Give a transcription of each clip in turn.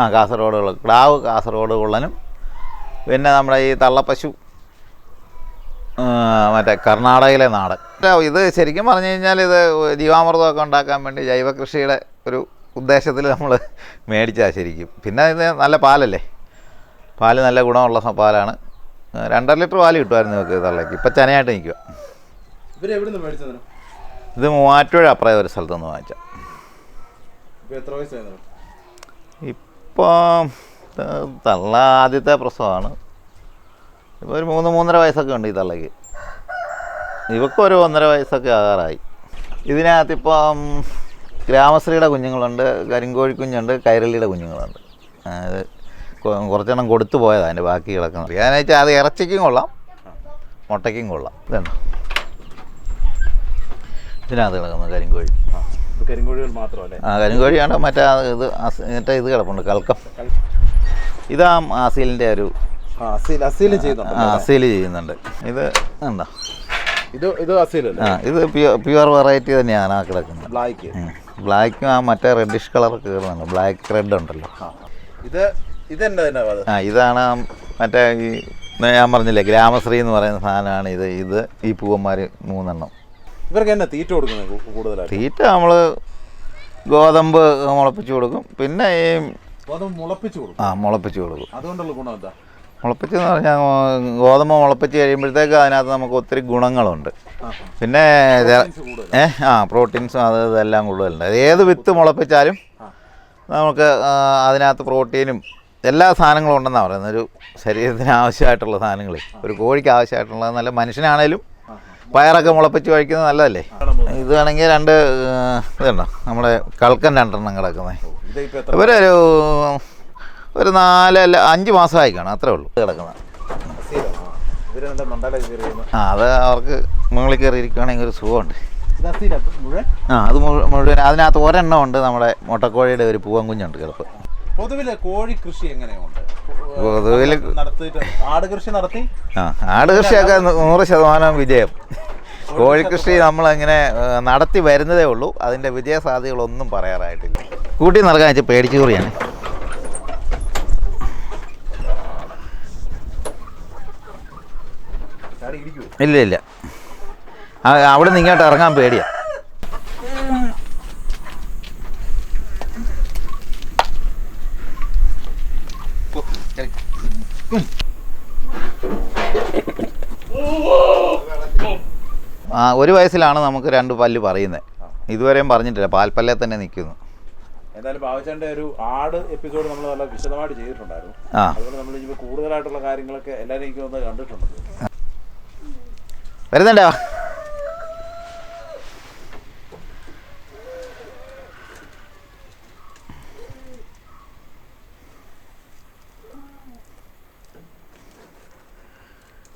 ആ കാസർഗോഡ് ഉള്ള കിടാവ് കാസർഗോഡ് കുള്ളനും. പിന്നെ നമ്മുടെ ഈ തള്ളപ്പശു മറ്റേ കർണാടകയിലെ നാടൻ. ഇത് ശരിക്കും പറഞ്ഞു കഴിഞ്ഞാൽ ഇത് ജീവാമൃതമൊക്കെ ഉണ്ടാക്കാൻ വേണ്ടി ജൈവകൃഷിയുടെ ഒരു ഉദ്ദേശത്തിൽ നമ്മൾ മേടിച്ചാൽ ശരിക്കും. പിന്നെ ഇത് നല്ല പാലല്ലേ? പാൽ നല്ല ഗുണമുള്ള പാലാണ്. രണ്ടര ലിറ്റർ പാൽ കിട്ടുമായിരുന്നു നമുക്ക് തള്ളയ്ക്ക്. ഇപ്പം ചനയായിട്ട് നിൽക്കുക ഇത് മൂവാറ്റുപുഴ അപ്രയ ഒരു സ്ഥലത്തുനിന്ന് വാങ്ങിച്ച ഇപ്പൊ എത്ര വയസ്സായിരുന്നു ഇപ്പോൾ തള്ള ആദ്യത്തെ പ്രസവമാണ് ഇപ്പോൾ ഒരു മൂന്ന് മൂന്നര വയസ്സൊക്കെ ഉണ്ട് ഈ തള്ളയ്ക്ക്. ഇവക്കും ഒരു ഒന്നര വയസ്സൊക്കെ ആകാറായി. ഇതിനകത്ത് ഇപ്പം ഗ്രാമശ്രീയുടെ കുഞ്ഞുങ്ങളുണ്ട് കരിങ്കോഴി കുഞ്ഞുണ്ട് കൈരളിയുടെ കുഞ്ഞുങ്ങളുണ്ട്. അത് കുറച്ചെണ്ണം കൊടുത്തു പോയതാണ് അതിന്റെ ബാക്കി കിടക്കുന്നത് വെച്ചാൽ അത് ഇറച്ചിക്കും കൊള്ളാം മുട്ടയ്ക്കും കൊള്ളാം. ഇതാണ് ഇതിനകത്ത് കിടക്കുന്നത് കരിങ്കോഴി. ആ. കരിങ്കോഴികൾ മാത്രമല്ലേ? ആ കരിങ്കോഴിയാണ് മറ്റേ ആ ഇത് അസ്- മറ്റേ ഇത് കിടപ്പുണ്ട് കൽക്കം. ഇതാ അസീലിന്റെ ഒരു ആ അസീൽ ചെയ്യുന്നുണ്ട് അസീൽ ചെയ്യുന്നുണ്ട്. ഇത് എന്താ? ഇത് ഇത് അസീലല്ലേ ആ ഇത് പ്യുവർ പ്യുവർ വെറൈറ്റി തന്നെയാണ് ആ കിടക്കുന്നത്. ബ്ലാക്ക്. ബ്ലാക്കും ആ മറ്റേ റെഡിഷ് കളർ കയറുന്നുണ്ട് ബ്ലാക്ക് റെഡ് ഉണ്ടല്ലോ. ആ ഇത് ഇതെന്താ തന്നെ അത് ആ ഇതാണ് ആ മറ്റേ ഈ ഞാൻ പറഞ്ഞില്ലേ ഗ്രാമശ്രീ എന്ന് പറയുന്ന സാധനമാണ് ഇത്. ഇത് ഈ പൂവന്മാർ മൂന്നെണ്ണം. ഇവർക്ക് തീറ്റ കൊടുക്കുന്നത് കൂടുതലായിട്ട്? തീറ്റ നമ്മൾ ഗോതമ്പ് മുളപ്പിച്ച് കൊടുക്കും. പിന്നെ ഈ ഗോതമ്പ് മുളപ്പിച്ചു കൊടുക്കും. ആ മുളപ്പിച്ച് കൊടുക്കും. അതുകൊണ്ടുള്ള ഗുണം എന്താ? മുളപ്പിച്ചെന്ന് പറഞ്ഞാൽ ഗോതമ്പ് മുളപ്പിച്ച് കഴിയുമ്പോഴത്തേക്ക് അതിനകത്ത് നമുക്ക് ഒത്തിരി ഗുണങ്ങളുണ്ട്. പിന്നെ ഇത് പ്രോട്ടീൻസ് കൂടുതൽ ഏ ആ പ്രോട്ടീൻസും അത് ഇതെല്ലാം കൂടുതലുണ്ട്. അത് ഏത് വിത്ത് മുളപ്പിച്ചാലും. നമുക്ക് അതിനകത്ത് പ്രോട്ടീനും എല്ലാ സാധനങ്ങളും ഉണ്ടെന്നാണ് പറയുന്നത്. ഒരു ശരീരത്തിന് ആവശ്യമായിട്ടുള്ള സാധനങ്ങൾ ഒരു കോഴിക്ക് ആവശ്യമായിട്ടുള്ള നല്ല മനുഷ്യനാണേലും പയറൊക്കെ മുളപ്പിച്ച് കഴിക്കുന്നത് നല്ലതല്ലേ? ഇത് വേണമെങ്കിൽ രണ്ട് ഇതുണ്ടോ നമ്മുടെ കൾക്കൻ രണ്ടെണ്ണം കിടക്കുന്നത്. ഇവരൊരു ഒരു നാല് അല്ല അഞ്ച് മാസമായി കാണും അത്രേ ഉള്ളൂ കിടക്കുന്നത്. ആ. അത് അവർക്ക് മുകളിൽ കയറി ഇരിക്കുകയാണെങ്കിൽ ഒരു സുഖമുണ്ട്. ആ അത് മുഴു- മുഴുവൻ. അതിനകത്ത് ഒരെണ്ണം ഉണ്ട് നമ്മുടെ മുട്ടക്കോഴിയുടെ ഒരു പൂവൻ കുഞ്ഞുണ്ട് കിടപ്പ് പൊതുവിൽ കോഴി കൃഷി എങ്ങനെയുണ്ട്? പൊതുവിൽ നടത്തിയിട്ട് ആട് കൃഷി നടത്തി? ആ ആട് കൃഷിയൊക്കെ നൂറ് ശതമാനം വിജയം. കോഴിക്കൃഷി നമ്മളങ്ങനെ നടത്തി വരുന്നതേ ഉള്ളൂ. അതിന്റെ വിജയ സാധ്യതകളൊന്നും പറയാറായിട്ടില്ല. കൂട്ടി നൽകാൻ വെച്ചാൽ പേടിച്ചു കൂറിയാണ്. ഇല്ല ഇല്ല. ആ, അവിടെ നിന്ന് ഇങ്ങോട്ട് ഇറങ്ങാൻ പേടിയാ. ആ ഒരു വയസ്സിലാണ് നമുക്ക് രണ്ട് പല്ല് പറയുന്നത് ഇതുവരെയും പറഞ്ഞിട്ടില്ല. പാൽപ്പല്ലേ തന്നെ നിൽക്കുന്നു. എന്തായാലും ബാബുച്ചാന്റെ ഒരു ആട് എപ്പിസോഡ് നമ്മൾ നല്ല വിശദമായിട്ട് ചെയ്തിട്ടുണ്ടായിരുന്നു. അതുകൊണ്ട് നമ്മൾ ഇനിയിപ്പോൾ കൂടുതലായിട്ടുള്ള കാര്യങ്ങളൊക്കെ എല്ലാവരും എനിക്ക് ഒന്ന് കണ്ടിട്ടുണ്ട്. വരുന്നുണ്ടോ?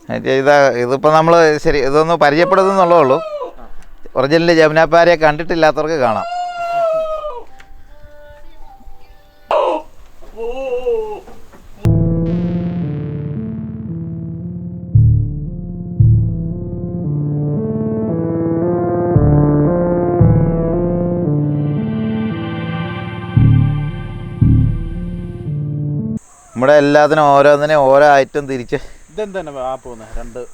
ഇത് ഇതിപ്പോൾ നമ്മൾ ശരി ഇതൊന്ന് പരിചയപ്പെടുന്നുള്ളേ ഉള്ളൂ ഒറിജിനൽ ജമുനാപ്പാരെ കണ്ടിട്ടില്ലാത്തവർക്ക് കാണാം. നമ്മുടെ എല്ലാത്തിനും ഓരോന്നിനും ഓരോ ഐറ്റം തിരിച്ച് ആ പോകുന്നത് രണ്ട്.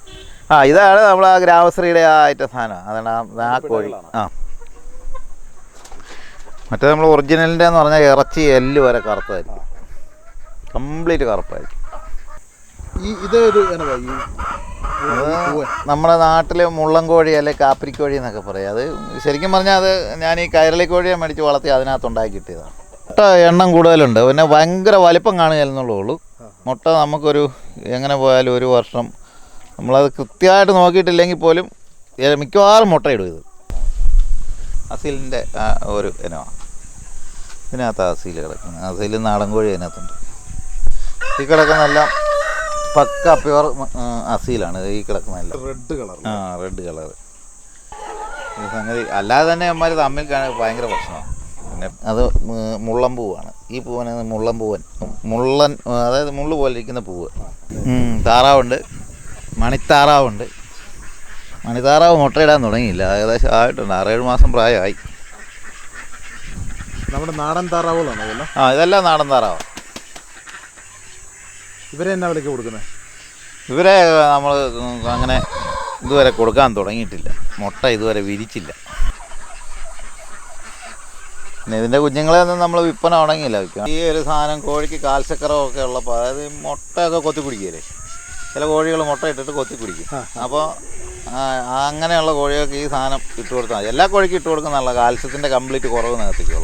ആ ഇതാണ് നമ്മൾ ആ ഗ്രാമശ്രീയുടെ ആ ഐറ്റം സാധനം. അതാണ് ആ- ആ കോഴി. ആ. മറ്റേ നമ്മൾ ഒറിജിനലിന്റെ എന്ന് പറഞ്ഞാൽ ഇറച്ചി എല്ല് വരെ കറുത്തായിരിക്കും കംപ്ലീറ്റ് കറുപ്പായിരിക്കും. ഈ ഇത് ഒരു നമ്മുടെ നാട്ടിൽ മുള്ളൻകോഴി അല്ലെ കാപ്പിരിക്കോഴി എന്നൊക്കെ പറയും. അത് ശരിക്കും പറഞ്ഞാൽ അത് ഞാൻ ഈ കയറലി കോഴിയെ മേടിച്ച് വളർത്തി അതിനകത്ത് ഉണ്ടാക്കി കിട്ടിയതാണ്. എണ്ണം കൂടുതലുണ്ട്. പിന്നെ ഭയങ്കര വലിപ്പം കാണുകയെന്നുള്ളൂ ഉള്ളൂ. മുട്ട നമുക്കൊരു എങ്ങനെ പോയാലും ഒരു വർഷം. നമ്മളത് കൃത്യമായിട്ട് നോക്കിയിട്ടില്ലെങ്കിൽ പോലും മിക്കവാറും മുട്ടയിടും ഇത്. അസീലിന്റെ ഒരു ഇനമാണ് ഇതിനകത്ത് അസീൽ കിടക്കുന്നത് അസീൽ നാടൻ കോഴി അതിനകത്തുണ്ട്. ഈ കിടക്കുന്നെല്ലാം പക്ക പ്യുവർ അസീലാണ്. ഈ കിടക്കുന്നതെല്ലാം റെഡ് കളർ ആ റെഡ് കളർ സംഗതി അല്ലാതെ തന്നെ അമ്മമാർ തമ്മിൽ ഭയങ്കര പ്രശ്നമാണ്. പിന്നെ അത് മുള്ളമ്പൂവാണ് ഈ പൂവനാണ് മുള്ളൻ പൂവൻ. മുള്ളൻ അതായത് മുള്ളു പോലെ ഇരിക്കുന്ന പൂവ്. താറാവുണ്ട്. മണിത്താറാവുണ്ട്. മണിത്താറാവ് മുട്ടയിടാൻ തുടങ്ങിയില്ല. ഏകദേശം ആയിട്ടുണ്ട്. ആറേഴ് മാസം പ്രായമായി. നമ്മുടെ നാടൻ താറാവുകളാണ് ആ ഇതെല്ലാം നാടൻ താറാവ്. ഇവരെ എന്നാ വിലയ്ക്ക് കൊടുക്കുന്നത് ഇവരെ നമ്മൾ അങ്ങനെ ഇതുവരെ കൊടുക്കാൻ തുടങ്ങിയിട്ടില്ല. മുട്ട ഇതുവരെ വിരിച്ചില്ല. ഇതിന്റെ കുഞ്ഞുങ്ങളെ ഒന്നും നമ്മൾ വിൽപ്പന ഉണങ്ങിയില്ല. വിൽക്കാൻ ഈ ഒരു സാധനം കോഴിക്ക് കാൽച്ചക്കറമൊക്കെ ഉള്ളപ്പോൾ അതായത് മുട്ടയൊക്കെ കൊത്തി കുടിക്കുകയില്ലേ ചില കോഴികൾ മുട്ട ഇട്ടിട്ട് കൊത്തി കുടിക്കും അപ്പോൾ അങ്ങനെയുള്ള കോഴികൾക്ക് ഈ സാധനം ഇട്ട് കൊടുത്താൽ മതി. എല്ലാ കോഴിക്കും ഇട്ട് കൊടുക്കുന്നതല്ല കാൽസ്യത്തിന്റെ കംപ്ലീറ്റ് കുറവ് നികത്തിക്കോളും